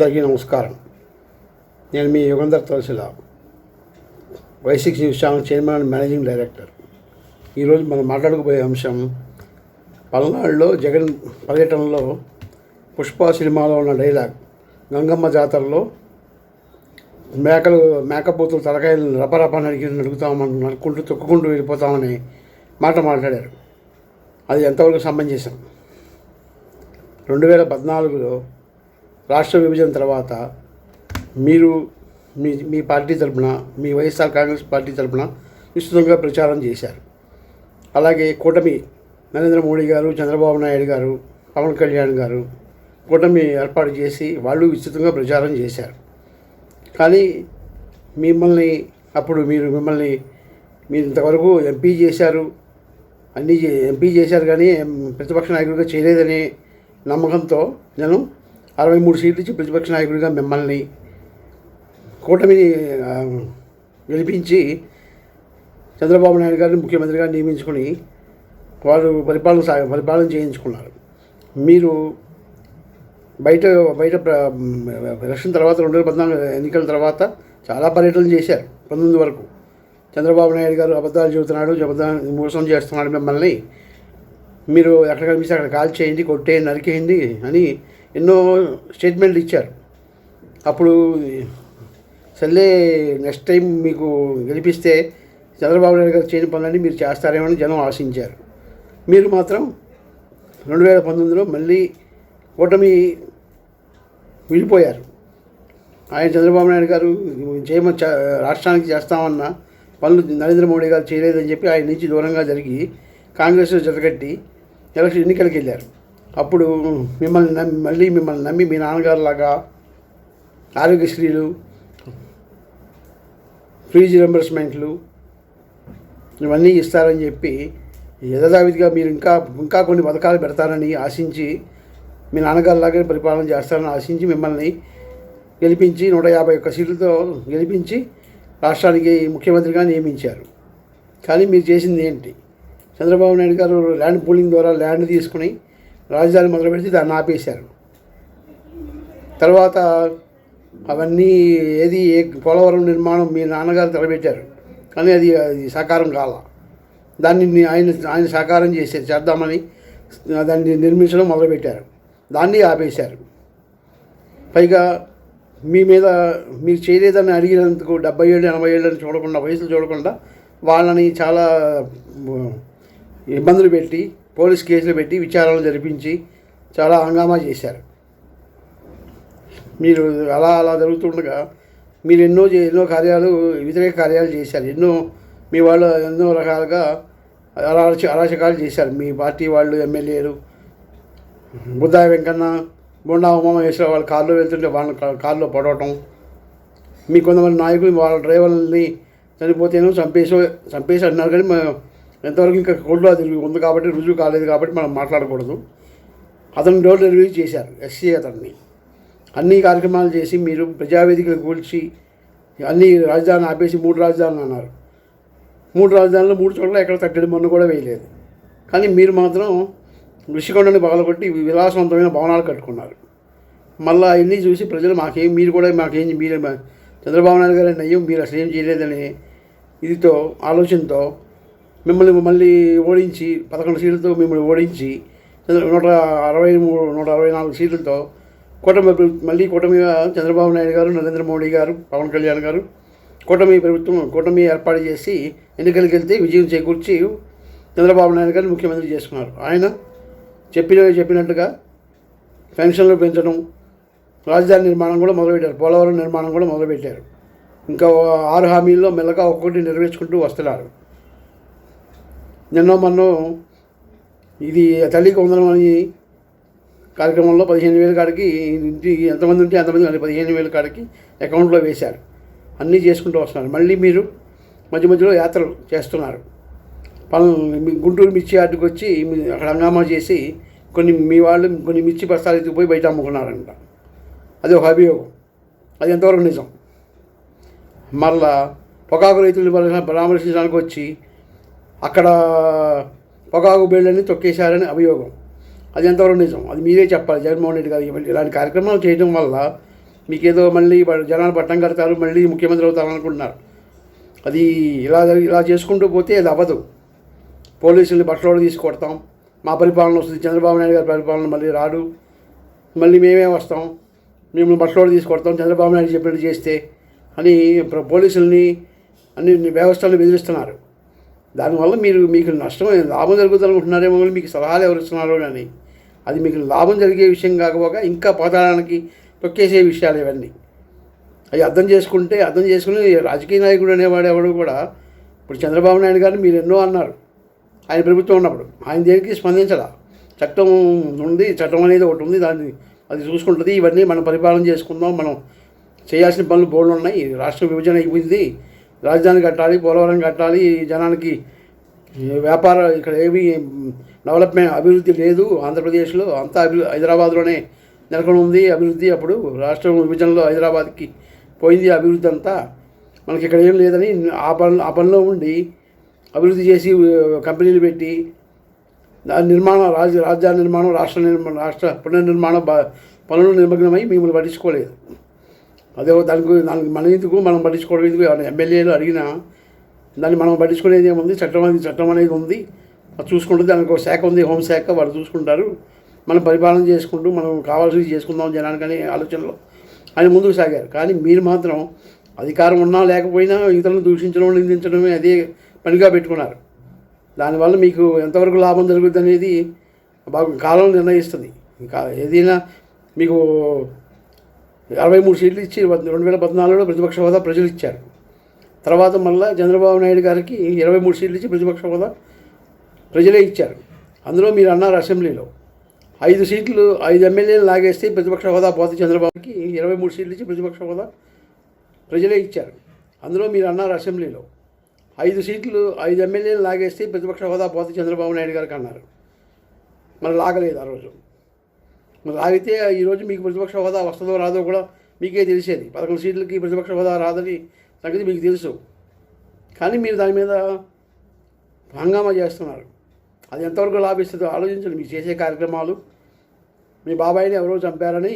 అందరికీ నమస్కారం. నేను మీ Yugandhar తులసిలా Y six news channel chairman and managing director. ఈరోజు మనం మాట్లాడుకోబోయే అంశం పల్నాడులో జగన్ పర్యటనలో పుష్ప సినిమాలో ఉన్న డైలాగ్ గంగమ్మ జాతరలో మేకలు మేకపోతులు తలకాయలు రపరప నరికి నడుగుతామని నడుకుంటూ తొక్కుకుంటూ వెళ్ళిపోతామని మాట మాట్లాడారు. అది ఎంతవరకు సంబంధించాం రెండు వేల పద్నాలుగులో రాష్ట్ర విభజన తర్వాత మీరు మీ మీ పార్టీ తరపున మీ వైఎస్ఆర్ కాంగ్రెస్ పార్టీ తరపున విస్తృతంగా ప్రచారం చేశారు. అలాగే కూటమి నరేంద్ర మోడీ గారు చంద్రబాబు నాయుడు గారు పవన్ కళ్యాణ్ గారు కూటమి ఏర్పాటు చేసి వాళ్ళు విస్తృతంగా ప్రచారం చేశారు. కానీ మిమ్మల్ని అప్పుడు మీరు మిమ్మల్ని మీరు ఇంతవరకు ఎంపీ చేశారు అన్నీ చే- ఎంపీ చేశారు కానీ ప్రతిపక్ష నాయకుడిగా చేయలేదనే నమ్మకంతో నేను అరవై మూడు సీట్లు ఇచ్చి ప్రతిపక్ష నాయకుడిగా మిమ్మల్ని కూటమిని గెలిపించి చంద్రబాబు నాయుడు గారిని ముఖ్యమంత్రిగా నియమించుకొని వారు పరిపాలన సా పరిపాలన చేయించుకున్నారు. మీరు బయట బయట ఎలక్షన్ తర్వాత రెండు వేల పద్నాలుగు ఎన్నికల తర్వాత చాలా పర్యటనలు చేశారు పంతొమ్మిది వరకు. చంద్రబాబు నాయుడు గారు అబద్ధాలు చెబుతున్నాడు అబద్ధాలు మోసం చేస్తున్నాడు మిమ్మల్ని. మీరు ఎక్కడ కనిపిస్తే అక్కడ కాల్ చేయండి కొట్టేయండి నరికేయండి అని ఎన్నో స్టేట్మెంట్లు ఇచ్చారు. అప్పుడు సర్లే నెక్స్ట్ టైం మీకు గెలిపిస్తే చంద్రబాబు నాయుడు గారు చేయని పనులన్నీ మీరు చేస్తారేమని జనం ఆశించారు. మీరు మాత్రం రెండు వేల పంతొమ్మిదిలో మళ్ళీ ఓటమి విడిపోయారు. ఆయన చంద్రబాబు నాయుడు గారు చేయమ రాష్ట్రానికి చేస్తామన్న పనులు నరేంద్ర మోడీ గారు చేయలేదని చెప్పి ఆయన నుంచి దూరంగా జరిగి కాంగ్రెస్ జతకట్టి ఎలక్షన్ ఎన్నికలకు వెళ్ళారు. అప్పుడు మిమ్మల్ని నమ్మి మళ్ళీ మిమ్మల్ని నమ్మి మీ నాన్నగారు లాగా ఆరోగ్యశ్రీలు ఫీజు రింబర్స్మెంట్లు ఇవన్నీ ఇస్తారని చెప్పి యథావిధిగా మీరు ఇంకా ఇంకా కొన్ని పథకాలు పెడతారని ఆశించి మీ నాన్నగారిలాగే పరిపాలన చేస్తారని ఆశించి మిమ్మల్ని గెలిపించి నూట యాభై ఒక్క సీట్లతో గెలిపించి రాష్ట్రానికి ముఖ్యమంత్రిగా నియమించారు. కానీ మీరు చేసింది ఏంటి? చంద్రబాబు నాయుడు గారు ల్యాండ్ పూలింగ్ ద్వారా ల్యాండ్ తీసుకుని రాజధాని మొదలుపెడితే దాన్ని ఆపేశారు. తర్వాత అవన్నీ ఏది ఏ పోలవరం నిర్మాణం మీ నాన్నగారు తలబెట్టారు కానీ అది అది సాకారం కాల. దాన్ని ఆయన ఆయన సాకారం చేసే చేద్దామని దాన్ని నిర్మించడం మొదలుపెట్టారు. దాన్ని ఆపేశారు. పైగా మీ మీద మీరు చేయలేదని అడిగినందుకు డెబ్బై ఏళ్ళు ఎనభై ఏళ్ళని చూడకుండా వయసులు చూడకుండా వాళ్ళని చాలా ఇబ్బందులు పెట్టి పోలీస్ కేసులు పెట్టి విచారణలు జరిపించి చాలా హంగామా చేశారు. మీరు అలా అలా జరుగుతుండగా మీరు ఎన్నో ఎన్నో కార్యాలు వ్యతిరేక కార్యాలు చేశారు. ఎన్నో మీ వాళ్ళు ఎన్నో రకాలుగా అరాచ అరాచకాలు చేశారు. మీ పార్టీ వాళ్ళు ఎమ్మెల్యేలు బుద్ధాయ వెంకన్న బొండా ఉమామహేశ్వర వాళ్ళు కారులో వెళ్తుంటే వాళ్ళ కారులో పడవటం. మీ కొంతమంది నాయకులు వాళ్ళ డ్రైవర్లని చనిపోతేనో చంపేసో చంపేసి అన్నారు కానీ మా- ఎంతవరకు ఇంకా కోర్టులో అది ఉంది కాబట్టి రుజువు కాలేదు కాబట్టి మనం మాట్లాడకూడదు. అతను డోర్ డెలివరీ చేశారు ఎస్సీ అతన్ని. అన్ని కార్యక్రమాలు చేసి మీరు ప్రజావేదికలు కూల్చి అన్ని రాజధాని ఆపేసి మూడు రాజధానులు అన్నారు. మూడు రాజధానులు మూడు చోట్ల ఎక్కడ తట్టడి మన్ను కూడా వేయలేదు. కానీ మీరు మాత్రం ఋషికొండని పగలగొట్టి విలాసవంతమైన భవనాలు కట్టుకున్నారు. మళ్ళీ అవన్నీ చూసి ప్రజలు మాకేం మీరు కూడా మాకేం మీరు చంద్రబాబు నాయుడు గారు అయ్యో మీరు అసలు ఏం చేయలేదని ఇదితో ఆలోచనతో మిమ్మల్ని మళ్ళీ ఓడించి పదకొండు సీట్లతో మిమ్మల్ని ఓడించి చంద్ర నూట అరవై మూడు నూట అరవై నాలుగు సీట్లతో కూటమి మళ్ళీ కూటమిగా చంద్రబాబు నాయుడు గారు నరేంద్ర మోడీ గారు పవన్ కళ్యాణ్ గారు కూటమి ప్రభుత్వం కూటమి ఏర్పాటు చేసి ఎన్నికలకు వెళ్తే విజయం చేకూర్చి చంద్రబాబు నాయుడు గారిని ముఖ్యమంత్రి చేసుకున్నారు. ఆయన చెప్పిన చెప్పినట్టుగా పెన్షన్లు పెంచడం రాజధాని నిర్మాణం కూడా మొదలుపెట్టారు. పోలవరం నిర్మాణం కూడా మొదలుపెట్టారు. ఇంకా ఆరు హామీల్లో మెల్లగా ఒక్కొక్కటి నెరవేర్చుకుంటూ వస్తున్నారు. నిన్న మొన్న. ఇది తల్లికి వందనం అని కార్యక్రమంలో పదిహేను వేల కాడికి ఇంటి ఎంతమంది ఉంటే అంతమంది కానీ పదిహేను వేల కాడికి అకౌంట్లో వేశారు. అన్నీ చేసుకుంటూ వస్తున్నారు. మళ్ళీ మీరు మధ్య మధ్యలో యాత్రలు చేస్తున్నారు. పనులు మీ గుంటూరు మిర్చి యార్డుకి వచ్చి మీ- అక్కడ హంగామా చేసి కొన్ని మీ వాళ్ళు కొన్ని మిర్చి బస్తాలు ఎత్తుకుపోయి బయట అమ్ముకున్నారంట. అది ఒక అభియోగం. అది ఎంతవరకు నిజం? మరలా పొగాకు రైతులు పరామర్శించడానికి వచ్చి అక్కడ పొగాకు బిళ్ళని తొక్కేశారని అభియోగం. అది ఎంతవరకు నిజం? అది మీరే చెప్పాలి. జగన్మోహన్ రెడ్డి గారు ఇలాంటి కార్యక్రమాలు చేయడం వల్ల మీకేదో మళ్ళీ జనాలు పట్టం కడతారు మళ్ళీ ముఖ్యమంత్రి అవుతారు అనుకుంటున్నారు. అది ఇలా ఇలా చేసుకుంటూ పోతే అది అవ్వదు. పోలీసుల్ని బట్టలోడు తీసుకొడతాం. మా పరిపాలన వస్తుంది. చంద్రబాబు నాయుడు గారి పరిపాలన మళ్ళీ రాడు మళ్ళీ మేమే వస్తాం. మేము బట్టలోడు తీసుకొడతాం. చంద్రబాబు నాయుడు చెప్పినట్టు చేస్తే అని పోలీసుల్ని అన్ని వ్యవస్థలను బెదిరిస్తున్నారు. దానివల్ల మీరు మీకు నష్టం లాభం జరుగుతుంది అనుకుంటున్నారేమో మీకు సలహాలు ఎవరు ఇస్తున్నారో అని అది మీకు లాభం జరిగే విషయం కాకపోక ఇంకా పాతాళానికి తొక్కేసే విషయాలు ఇవన్నీ. అవి అర్థం చేసుకుంటే అర్థం చేసుకుని రాజకీయ నాయకుడు అనేవాడు ఎవడు కూడా ఇప్పుడు చంద్రబాబు నాయుడు గారిని మీరు ఎన్నో అన్నారు. ఆయన ప్రభుత్వం ఉన్నప్పుడు ఆయన దేనికి స్పందించడా చట్టం ఉంది చట్టం అనేది ఒకటి ఉంది దాన్ని అది చూసుకుంటుంది ఇవన్నీ మనం పరిపాలన చేసుకుందాం మనం చేయాల్సిన పనులు బోర్డు ఉన్నాయి రాష్ట్ర విభజన అయిపోయింది రాజధాని కట్టాలి పోలవరం కట్టాలి జనానికి వ్యాపార ఇక్కడ ఏమీ డెవలప్మెంట్ అభివృద్ధి లేదు ఆంధ్రప్రదేశ్లో. అంతా అభి హైదరాబాద్లోనే నెలకొని ఉంది అభివృద్ధి. అప్పుడు రాష్ట్రం విభజనలో హైదరాబాద్కి పోయింది అభివృద్ధి అంతా. మనకి ఇక్కడ ఏం లేదని ఆ పనులు ఆ పనిలో ఉండి అభివృద్ధి చేసి కంపెనీలు పెట్టి దాని నిర్మాణం రాజ రాజ్యాంగ నిర్మాణం రాష్ట్ర నిర్మాణం రాష్ట్ర పునర్నిర్మాణ పనులు నిమగ్నమై మిమ్మల్ని పట్టించుకోలేదు. అదే దానికి దానికి మన ఎందుకు మనం పట్టించుకోవడం ఎందుకు? ఎవరైనా ఎమ్మెల్యేలు అడిగినా దాన్ని మనం పట్టించుకునేది ఏముంది? చట్టం అనేది చట్టం అనేది ఉంది. అది చూసుకుంటుంది దానికి ఒక శాఖ ఉంది హోంశాఖ వాళ్ళు చూసుకుంటారు. మనం పరిపాలన చేసుకుంటూ మనం కావాల్సింది చేసుకుందాం జనానికి ఆలోచనలో ఆయన ముందుకు సాగారు. కానీ మీరు మాత్రం అధికారం ఉన్నా లేకపోయినా ఇతరులను దూషించడం నిందించడమే అదే పనిగా పెట్టుకున్నారు. దానివల్ల మీకు ఎంతవరకు లాభం జరుగుతుంది అనేది బాగా కాలం నిర్ణయిస్తుంది. ఇంకా ఏదైనా మీకు అరవై మూడు సీట్లు ఇచ్చి రెండు వేల పద్నాలుగులో ప్రతిపక్ష హోదా ప్రజలు ఇచ్చారు తర్వాత మళ్ళీ చంద్రబాబు నాయుడు గారికి ఇరవై మూడు సీట్లు ఇచ్చి ప్రతిపక్ష హోదా ప్రజలే ఇచ్చారు. అందులో మీరు అన్నారు అసెంబ్లీలో ఐదు సీట్లు ఐదు ఎమ్మెల్యేలు లాగేస్తే ప్రతిపక్ష హోదా పోతే చంద్రబాబుకి ఇరవై మూడు సీట్లు ఇచ్చి ప్రతిపక్ష హోదా ప్రజలే ఇచ్చారు. అందులో మీరు అన్నారు అసెంబ్లీలో ఐదు సీట్లు ఐదు ఎమ్మెల్యేలు లాగేస్తే ప్రతిపక్ష హోదా పోతే చంద్రబాబు నాయుడు గారికి అన్నారు. మరి లాగలేదు ఆ రోజు. లాగితే ఈరోజు మీకు ప్రతిపక్ష హోదా వస్తుందో రాదో కూడా మీకే తెలిసేది. పదకొండు సీట్లకి ప్రతిపక్ష హోదా రాదని సంగతి మీకు తెలుసు. కానీ మీరు దాని మీద హంగామా చేస్తున్నారు. అది ఎంతవరకు లాభిస్తుందో ఆలోచించండి. మీరు చేసే కార్యక్రమాలు మీ బాబాయిని ఎవరో చంపారని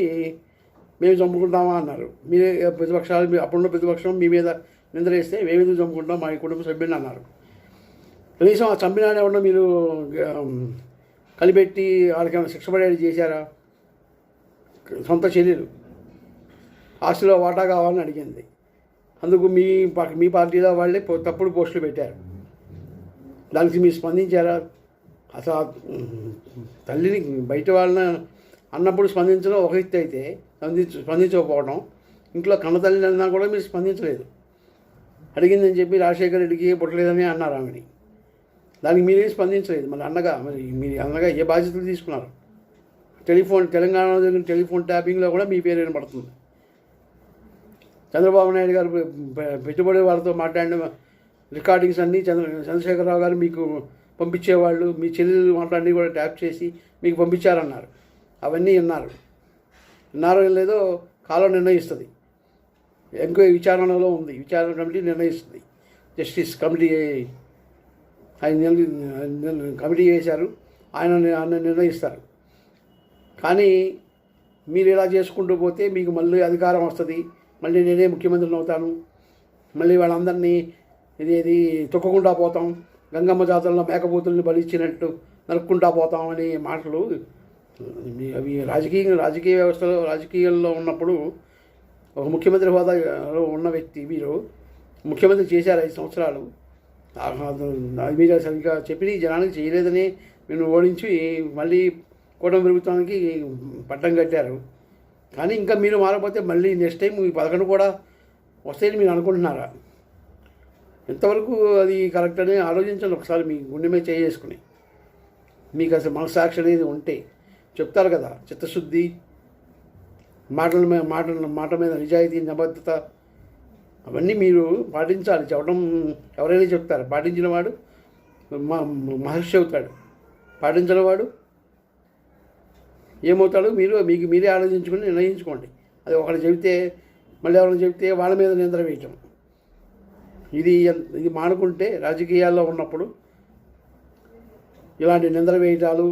మేము చంపుకుంటామా అన్నారు. మీరే ప్రతిపక్షాలు మీ అప్పుడున్న ప్రతిపక్షం మీ మీద నిందరేస్తే మేము చంపుకుంటాం? మా కుటుంబ సభ్యుని అన్నారు. కనీసం ఆ చంపిన ఎవరన్నా మీరు కలిపెట్టి వాళ్ళకి ఏమైనా శిక్ష పడేది చేశారా? సొంత చెల్లెలు ఆస్తిలో వాటా కావాలని అడిగింది. అందుకు మీ మీ పార్టీలో వాళ్ళే పో- తప్పుడు పోస్టులు పెట్టారు. దానికి మీరు స్పందించారా? అసలు తల్లిని బయట వాళ్ళని అన్నప్పుడు స్పందించడం ఒక ఎత్తు అయితే స్పందించ స్పందించకపోవడం ఇంట్లో కన్నతల్లిని అన్నా కూడా మీరు స్పందించలేదు. అడిగిందని చెప్పి రాజశేఖర్ రెడ్డికి పుట్టలేదని అన్నారు ఆమెని దానికి మీరేం స్పందించలేదు. మరి అన్నగా మరి మీరు అన్నగా ఏ బాధ్యతలు తీసుకున్నారు? టెలిఫోన్ తెలంగాణలో జరిగిన టెలిఫోన్ ట్యాపింగ్లో కూడా మీ పేరు వినపడుతుంది చంద్రబాబు నాయుడు గారు పెట్టుబడి వాళ్ళతో మాట్లాడిన రికార్డింగ్స్ అన్నీ చంద్ర చంద్రశేఖరరావు గారు మీకు పంపించేవాళ్ళు మీ చెల్లెలు మాట్లాడి కూడా ట్యాప్ చేసి మీకు పంపించారన్నారు. అవన్నీ విన్నారు. విన్నారో లేదో కాలం నిర్ణయిస్తుంది. ఎంక్వైరీ విచారణలో ఉంది. విచారణ కమిటీ నిర్ణయిస్తుంది. జస్టిస్ కమిటీ ఆయన కమిటీ వేశారు ఆయన ఆయన నిర్ణయిస్తారు. కానీ మీరు ఇలా చేసుకుంటూ పోతే మీకు మళ్ళీ అధికారం వస్తుంది. మళ్ళీ నేనే ముఖ్యమంత్రిని అవుతాను. మళ్ళీ వాళ్ళందరినీ ఇది తొక్కకుండా పోతాం. గంగమ్మ జాతరలో మేకపోతుల్ని బలిచ్చినట్టు నరుక్కుంటా పోతాం అనే మాటలు అవి రాజకీయ రాజకీయ వ్యవస్థలో రాజకీయాల్లో ఉన్నప్పుడు ఒక ముఖ్యమంత్రి హోదాలో ఉన్న వ్యక్తి మీరు ముఖ్యమంత్రి చేశారు ఐదు సంవత్సరాలు. మీరు సరిగ్గా చెప్పి జనానికి చేయలేదని నేను ఓడించి మళ్ళీ కూటమి ప్రభుత్వానికి పట్టం కట్టారు. కానీ ఇంకా మీరు మారకపోతే మళ్ళీ నెక్స్ట్ టైం ఈ పథకం కూడా వస్తాయని మీరు అనుకుంటున్నారా? ఎంతవరకు అది కరెక్ట్ అని ఆలోచించండి. ఒకసారి మీ గుండె మీద చేసుకుని మీకు అసలు మనసాక్షి అనేది ఉంటే చెప్తారు కదా. చిత్తశుద్ధి మాటల మీద మాటల మాట మీద నిజాయితీ నిబద్ధత అవన్నీ మీరు పాటించాలి. చెప్పడం ఎవరైనా చెప్తారు. పాటించిన వాడు మహర్షి అవుతాడు. పాటించిన వాడు ఏమవుతాడో? మీరు మీకు మీరే ఆలోచించుకుని నిర్ణయించుకోండి. అది ఒకరు చెబితే మళ్ళీ ఎవరైనా చెబితే వాళ్ళ మీద నిద్ర వేయటం. ఇది ఇది మానుకుంటే రాజకీయాల్లో ఉన్నప్పుడు ఇలాంటి నిందలు వేయటాలు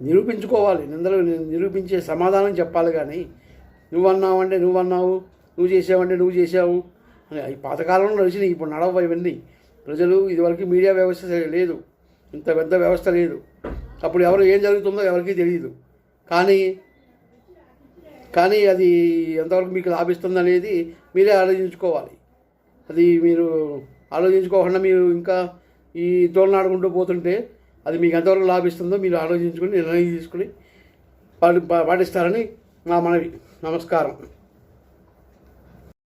నిరూపించుకోవాలి. నిందలు నిరూపించే సమాధానం చెప్పాలి కానీ నువ్వు అన్నావంటే నువ్వు అన్నావు నువ్వు చేసావంటే నువ్వు చేసావు అని. ఈ పాతకాలంలో నడిచినాయి ఇప్పుడు నడవ ఇవన్నీ. ప్రజలు ఇదివరకు మీడియా వ్యవస్థ లేదు. ఇంత పెద్ద వ్యవస్థ లేదు. అప్పుడు ఎవరు ఏం జరుగుతుందో ఎవరికీ తెలియదు కానీ కానీ అది ఎంతవరకు మీకు లాభిస్తుంది అనేది మీరే ఆలోచించుకోవాలి. అది మీరు ఆలోచించుకోకుండా మీరు ఇంకా ఈ తోలనాడుకుంటూ పోతుంటే అది మీకు ఎంతవరకు లాభిస్తుందో మీరు ఆలోచించుకుని నిర్ణయం తీసుకుని పాటి పాటిస్తారని నా మనవి. నమస్కారం.